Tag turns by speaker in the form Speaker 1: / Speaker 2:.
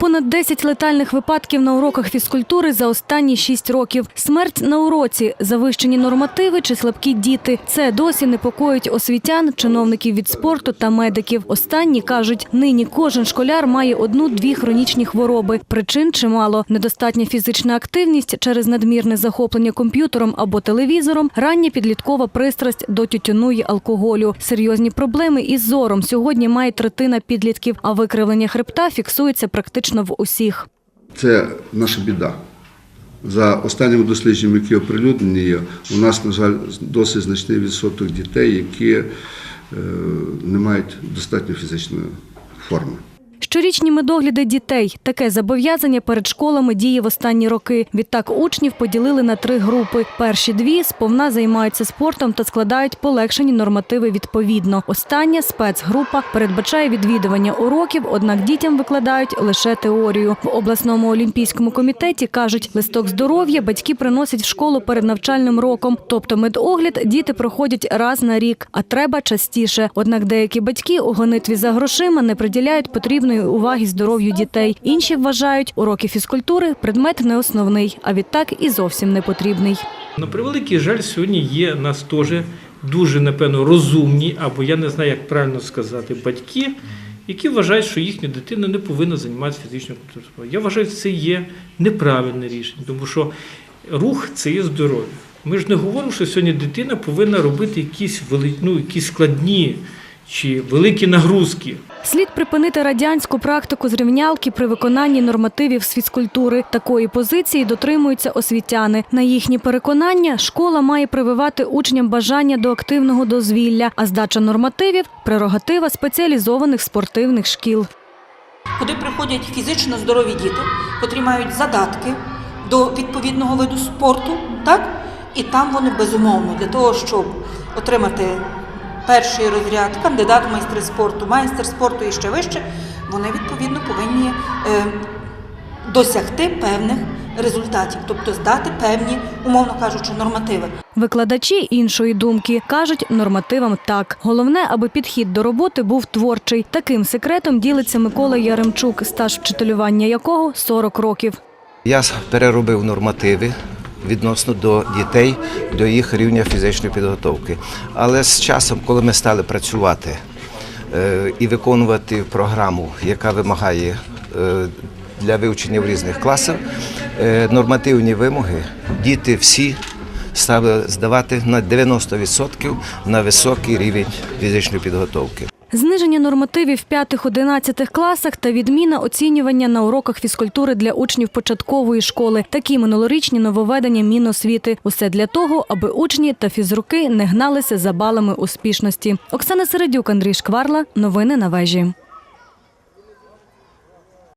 Speaker 1: Понад 10 летальних випадків на уроках фізкультури за останні 6 років. Смерть на уроці, завищені нормативи чи слабкі діти. Це досі непокоїть освітян, чиновників від спорту та медиків. Останні кажуть, нині кожен школяр має одну-дві хронічні хвороби. Причин чимало. Недостатня фізична активність через надмірне захоплення комп'ютером або телевізором, рання підліткова пристрасть до тютюну й алкоголю. Серйозні проблеми із зором сьогодні має третина підлітків, а викривлення хребта фіксується практично в усіх.
Speaker 2: Це наша біда. За останніми дослідженнями, які оприлюднені, у нас, на жаль, досить значний відсоток дітей, які е, не мають достатньо фізичної форми.
Speaker 1: Щорічні медогляди дітей. Таке зобов'язання перед школами діє в останні роки. Відтак учнів поділили на три групи. Перші дві сповна займаються спортом та складають полегшені нормативи відповідно. Остання спецгрупа передбачає відвідування уроків, однак дітям викладають лише теорію. В обласному олімпійському комітеті кажуть, листок здоров'я батьки приносять в школу перед навчальним роком. Тобто медогляд діти проходять раз на рік, а треба частіше. Однак деякі батьки у гонитві за грошима не приділяють потрібної уваги здоров'ю дітей. Інші вважають, уроки фізкультури предмет не основний, а відтак і зовсім не потрібний.
Speaker 3: На превеликий жаль, сьогодні є нас теж дуже, напевно, розумні, або я не знаю, як правильно сказати, батьки, які вважають, що їхня дитина не повинна займатися фізичною культурою. Я вважаю, що це є неправильне рішення, тому що рух це є здоров'я. Ми ж не говоримо, що сьогодні дитина повинна робити якісь, вели... ну, якісь складні чи великі нагрузки.
Speaker 1: Слід припинити радянську практику зрівнялки при виконанні нормативів з фізкультури. Такої позиції дотримуються освітяни. На їхні переконання, школа має прививати учням бажання до активного дозвілля, а здача нормативів прерогатива спеціалізованих спортивних шкіл.
Speaker 4: куди приходять фізично здорові діти, котрі мають задатки до відповідного виду спорту, так? І там вони безумовно для того, щоб отримати перший розряд, кандидат в майстри спорту, майстер спорту і ще вище, вони відповідно повинні е, досягти певних результатів, тобто здати певні, умовно кажучи, нормативи.
Speaker 1: Викладачі іншої думки кажуть нормативам так. Головне, аби підхід до роботи був творчий. Таким секретом ділиться Микола Яремчук, стаж вчителювання якого 40 років.
Speaker 5: Я переробив нормативи відносно до дітей, до їх рівня фізичної підготовки. Але з часом, коли ми стали працювати е, і виконувати програму, яка вимагає е, для вивчення в різних класах, е, нормативні вимоги діти всі стали здавати на 90% на високий рівень фізичної підготовки.
Speaker 1: Зниження нормативів в 5-11 класах та відміна оцінювання на уроках фізкультури для учнів початкової школи. Такі минулорічні нововведення Міносвіти. Усе для того, аби учні та фізруки не гналися за балами успішності. Оксана Середюк, Андрій Шкварла. Новини на вежі.